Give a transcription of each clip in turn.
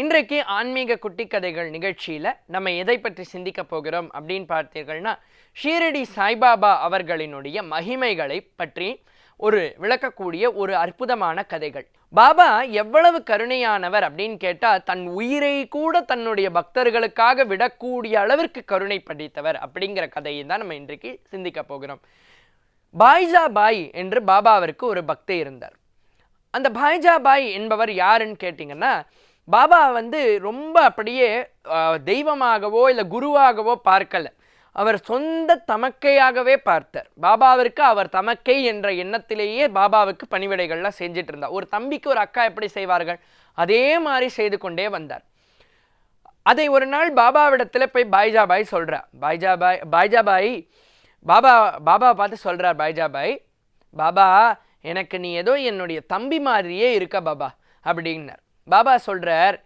இன்றைக்கு ஆன்மீக குட்டி கதைகள் நிகழ்ச்சியில் நம்ம எதை பற்றி சிந்திக்க போகிறோம் அப்படின்னு பார்த்தீர்கள்னா ஷீரடி சாய்பாபா அவர்களினுடைய மகிமைகளை பற்றி ஒரு விளக்கக்கூடிய ஒரு அற்புதமான கதைகள். பாபா எவ்வளவு கருணையானவர் அப்படின்னு கேட்டால் தன் உயிரை கூட தன்னுடைய பக்தர்களுக்காக விடக்கூடிய அளவிற்கு கருணை படித்தவர் அப்படிங்கிற கதையை தான் நம்ம இன்றைக்கு சிந்திக்க போகிறோம். பாய்ஜா பாய் என்று பாபாவிற்கு ஒரு பக்தி இருந்தார். அந்த பாய்ஜா பாய் என்பவர் யாருன்னு கேட்டிங்கன்னா பாபா வந்து ரொம்ப அப்படியே தெய்வமாகவோ இல்லை குருவாகவோ பார்க்கலை. அவர் சொந்த தமக்கையாகவே பார்த்தார். பாபாவிற்கு அவர் தமக்கை என்ற எண்ணத்திலேயே பாபாவுக்கு பணிவிடைகள்லாம் செஞ்சுட்டு இருந்தார். ஒரு தம்பிக்கு ஒரு அக்கா எப்படி செய்வார்கள்? அதே மாதிரி செய்து கொண்டே வந்தார். அதை ஒரு நாள் பாபாவிடத்தில் போய் பாய்ஜாபாய் சொல்றா. பாய்ஜாபாய் பாய்ஜாபாய் பாபா பாபா பார்த்து சொல்றார் பாய்ஜாபாய் பாபா எனக்கு நீ ஏதோ என்னுடைய தம்பி மாதிரியே இருக்க பாபா அப்படின்னார். பாபா சொல்கிறார்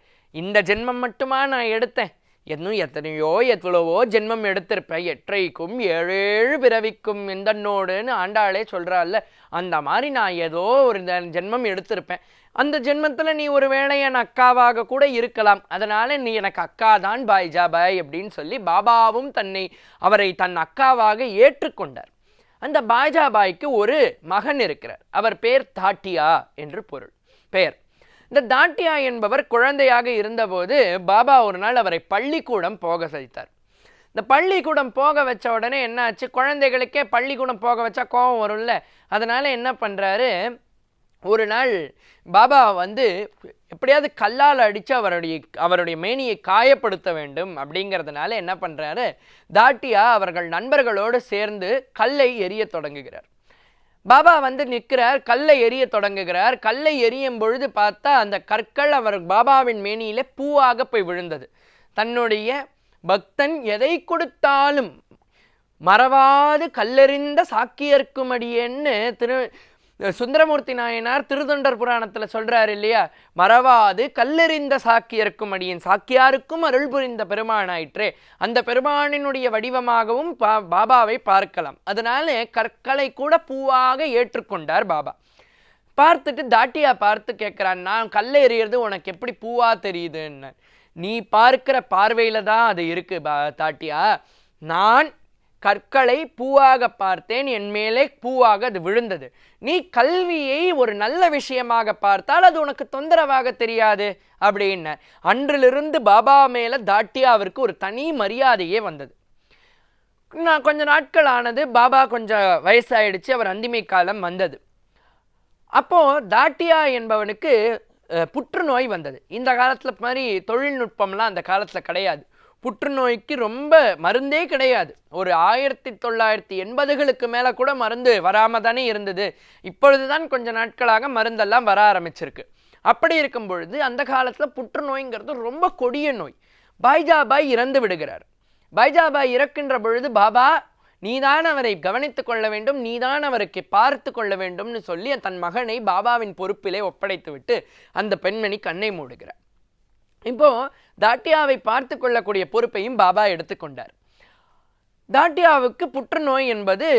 இந்த ஜென்மம் மட்டுமா நான் எடுத்தேன்? இன்னும் எத்தனையோ எவ்வளவோ ஜென்மம் எடுத்திருப்பேன். எற்றைக்கும் ஏழேழு பிறவிக்கும் எந்தன்னோடுன்னு ஆண்டாளே சொல்கிறாள்ல அந்த மாதிரி நான் ஏதோ ஒரு ஜென்மம் எடுத்திருப்பேன். அந்த ஜென்மத்தில் நீ ஒரு வேளை என் அக்காவாக கூட இருக்கலாம். அதனால் நீ எனக்கு அக்கா தான் பாய்ஜா பாய் அப்படின்னு சொல்லி பாபாவும் தன்னை அவரை தன் அக்காவாக ஏற்றுக்கொண்டார். அந்த பாய்ஜாபாய்க்கு ஒரு மகன் இருக்கிறார். அவர் பேர் தாட்டியா என்று பொருள். பெயர் இந்த தாட்டியா என்பவர் குழந்தையாக இருந்தபோது பாபா ஒரு நாள் அவரை பள்ளிக்கூடம் போக வைத்தார் இந்த பள்ளிக்கூடம் போக வச்ச உடனே என்னாச்சு? குழந்தைகளுக்கே பள்ளிக்கூடம் போக வச்சா கோபம் வரும்ல. அதனால் என்ன பண்ணுறாரு ஒரு நாள் பாபா வந்து எப்படியாவது கல்லால் அடித்து அவருடைய அவருடைய மேனியை காயப்படுத்த வேண்டும் அப்படிங்கிறதுனால என்ன பண்ணுறாரு தாட்டியா அவர்கள் நண்பர்களோடு சேர்ந்து கல்லை எரியத் தொடங்குகிறார். பாபா வந்து நிற்கிறார் கல்லை எரிய தொடங்குகிறார். கல்லை எரியும் பொழுது பார்த்தா அந்த கற்கள் அவர் பாபாவின் மேனியிலே பூவாக போய் விழுந்தது. தன்னுடைய பக்தன் எதை கொடுத்தாலும் மறவாது கல்லெறிந்த சாக்கியர்க்குமடியேன்னு திரு சுந்தரமூர்த்தி நாயனார் திருதொண்டர் புராணத்தில் சொல்கிறாரு இல்லையா? மறவாது கல்லெறிந்த சாக்கியருக்கும் அடியின். சாக்கியாருக்கும் அருள் புரிந்த பெருமானாயிற்றே. அந்த பெருமானினுடைய வடிவமாகவும் பா பாபாவை பார்க்கலாம். அதனால கற்களை கூட பூவாக ஏற்றுக்கொண்டார் பாபா. பார்த்துட்டு தாட்டியா பார்த்து கேட்குறான் நான் கல் எறியறது உனக்கு எப்படி பூவா தெரியுதுன்னு? நீ பார்க்கிற பார்வையில் தான் அது இருக்குது பா தாட்டியா. நான் கற்களை பூவாக பார்த்தேன் என் மேலே பூவாக அது விழுந்தது. நீ கல்வியை ஒரு நல்ல விஷயமாக பார்த்தால் அது உனக்கு தொந்தரவாக தெரியாது அப்படின்ன அன்றிலிருந்து பாபா மேல தாட்டியாவிற்கு ஒரு தனி மரியாதையே வந்தது. நான் கொஞ்ச நாட்கள் ஆனது பாபா கொஞ்சம் வயசாயிடுச்சு அவர் அந்திமை காலம் வந்தது. அப்போது தாட்டியா என்பவனுக்கு புற்றுநோய் வந்தது. இந்த காலத்தில் மாதிரி தொழில்நுட்பம்லாம் அந்த காலத்தில் கிடையாது. புற்றுநோய்க்கு ரொம்ப மருந்தே கிடையாது. ஒரு ஆயிரத்தி தொள்ளாயிரத்தி எண்பதுகளுக்கு மேலே கூட மருந்து வராமல் தானே இருந்தது. இப்பொழுதுதான் கொஞ்ச நாட்களாக மருந்தெல்லாம் வர ஆரம்பிச்சிருக்கு. அப்படி இருக்கும் பொழுது அந்த காலத்தில் புற்றுநோய்ங்கிறது ரொம்ப கொடிய நோய். பாய்ஜாபாய் இறந்து விடுகிறார். பாய்ஜாபாய் இறக்கின்ற பொழுது பாபா நீதான் அவரை கவனித்து கொள்ள வேண்டும் நீதான் அவருக்கு பார்த்து கொள்ள வேண்டும்னு சொல்லி தன் மகனை பாபாவின் பொறுப்பிலே ஒப்படைத்துவிட்டு அந்த பெண்மணி கண்ணை மூடுகிறார். இப்போ தாட்டியாவை பார்த்து கொள்ளக்கூடிய பொறுப்பையும் பாபா எடுத்துக்கொண்டார் தாட்டியாவுக்கு புற்றுநோய் என்பது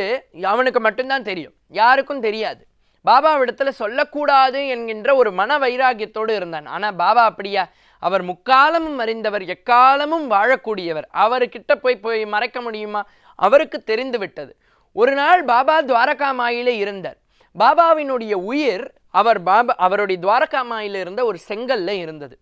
அவனுக்கு மட்டும்தான் தெரியும். யாருக்கும் தெரியாது. பாபாவிடத்தில் சொல்லக்கூடாது என்கின்ற ஒரு மன வைராகியத்தோடு இருந்தான். ஆனால் பாபா அப்படியா? அவர் முக்காலமும் அறிந்தவர் எக்காலமும் வாழக்கூடியவர். அவர்கிட்ட போய் போய் மறைக்க முடியுமா? அவருக்கு தெரிந்து விட்டது. ஒரு நாள் பாபா துவாரகா மாயிலே இருந்தார். பாபாவினுடைய உயிர் அவர் பாபா அவருடைய துவாரகா மாயில இருந்த ஒரு செங்கல்ல இருந்தது.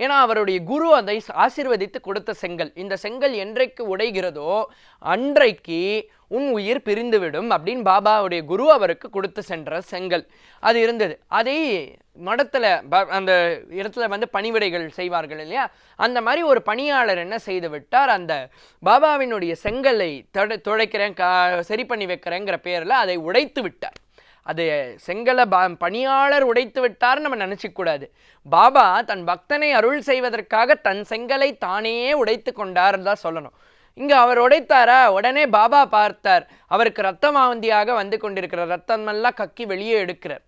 ஏன்னா அவருடைய குரு அதை ஆசிர்வதித்து கொடுத்த செங்கல். இந்த செங்கல் என்றைக்கு உடைகிறதோ அன்றைக்கு உன் உயிர் பிரிந்துவிடும் அப்படின்னு பாபாவுடைய குரு அவருக்கு கொடுத்து சென்ற செங்கல். அது இருந்தது. அதை மடத்தில் ப- அந்த இடத்துல வந்து பணிவிடைகள் செய்வார்கள் இல்லையா? அந்த மாதிரி ஒரு பணியாளர் என்ன செய்து விட்டார்? அந்த பாபாவினுடைய செங்கலை தொட துடைக்கிறேன் கா சரி பண்ணி வைக்கிறேங்கிற பேரில் அதை உடைத்து விட்டார். அது செங்கலை பா பணியாளர் உடைத்து விட்டார் நம்ம நினச்சிக்கூடாது பாபா தன் பக்தனை அருள் செய்வதற்காக தன் செங்கலை தானே உடைத்து கொண்டார் தான் சொல்லணும். இங்கே அவர் உடைத்தாரா? உடனே பாபா பார்த்தார். அவருக்கு ரத்த மாவந்தியாக வந்து கொண்டிருக்கிறார். ரத்தமெல்லாம் கக்கி வெளியே எடுக்கிறார்.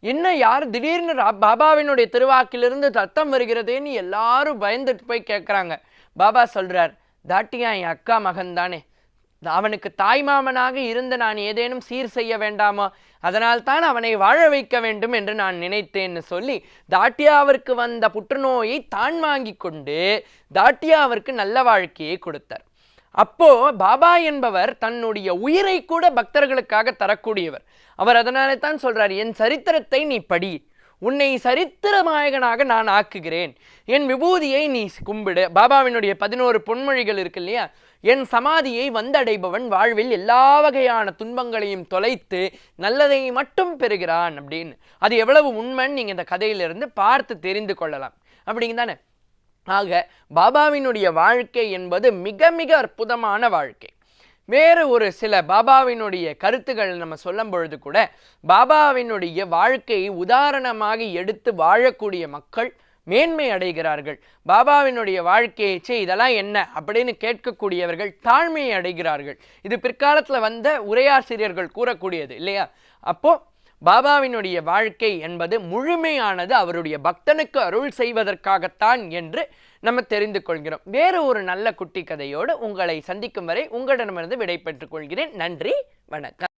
என்ன யார் திடீர்னு ரா- பாபாவினுடைய திருவாக்கிலிருந்து ரத்தம் வருகிறதேன்னு எல்லாரும் பயந்துட்டு போய் கேட்குறாங்க பாபா சொல்கிறார் தாட்டியா என் அக்கா மகன் தானே அவனுக்கு தாய்மாமனாக இருந்து நான் ஏதேனும் சீர் செய்ய வேண்டாமா? அதனால் தான் அவனை வாழ வைக்க வேண்டும் என்று நான் நினைத்தேன்னு சொல்லி தாட்டியாவிற்கு வந்த புற்றுநோயை தான் வாங்கி கொண்டு தாட்டியாவிற்கு நல்ல வாழ்க்கையை கொடுத்தார். அப்போ பாபா என்பவர் தன்னுடைய உயிரை கூட பக்தர்களுக்காக தரக்கூடியவர். அவர் அதனாலே தான் சொல்றார் என் சரித்திரத்தை நீ படி. உன்னை சரித்திர நாயகனாக நான் ஆக்குகிறேன். என் விபூதியை நீ கும்பிடு. பாபாவினுடைய பதினோரு பொன்மொழிகள் இருக்கு இல்லையா? என் சமாதியை வந்தடைபவன் வாழ்வில் எல்லா வகையான துன்பங்களையும் தொலைத்து நல்லதை மட்டும் பெறுகிறான் அப்படின்னு. அது எவ்வளவு உண்மைன்னு நீங்கள் இந்த கதையிலிருந்து பார்த்து தெரிந்து கொள்ளலாம். அப்படிங்க தானே ஆக பாபாவினுடைய வாழ்க்கை என்பது மிக மிக அற்புதமான வாழ்க்கை. வேறு ஒரு சில பாபாவினுடைய கருத்துக்கள் நம்ம சொல்லும் பொழுது கூட பாபாவினுடைய வாழ்க்கையை உதாரணமாக எடுத்து வாழக்கூடிய மக்கள் மேன்மை அடைகிறார்கள். பாபாவினுடைய வாழ்க்கையை சே இதெல்லாம் என்ன? அப்படின்னு கேட்கக்கூடியவர்கள் தாழ்மையை அடைகிறார்கள். இது பிற்காலத்தில் வந்த உரையாசிரியர்கள் கூறக்கூடியது இல்லையா? அப்போ பாபாவினுடைய வாழ்க்கை என்பது முழுமையானது அவருடைய பக்தனுக்கு அருள் செய்வதற்காகத்தான் என்று நம்ம தெரிந்து கொள்கிறோம். வேறு ஒரு நல்ல குட்டி கதையோடு உங்களை சந்திக்கும் வரை உங்களிடமிருந்து விடை பெற்றுக் கொள்கிறேன். நன்றி வணக்கம்.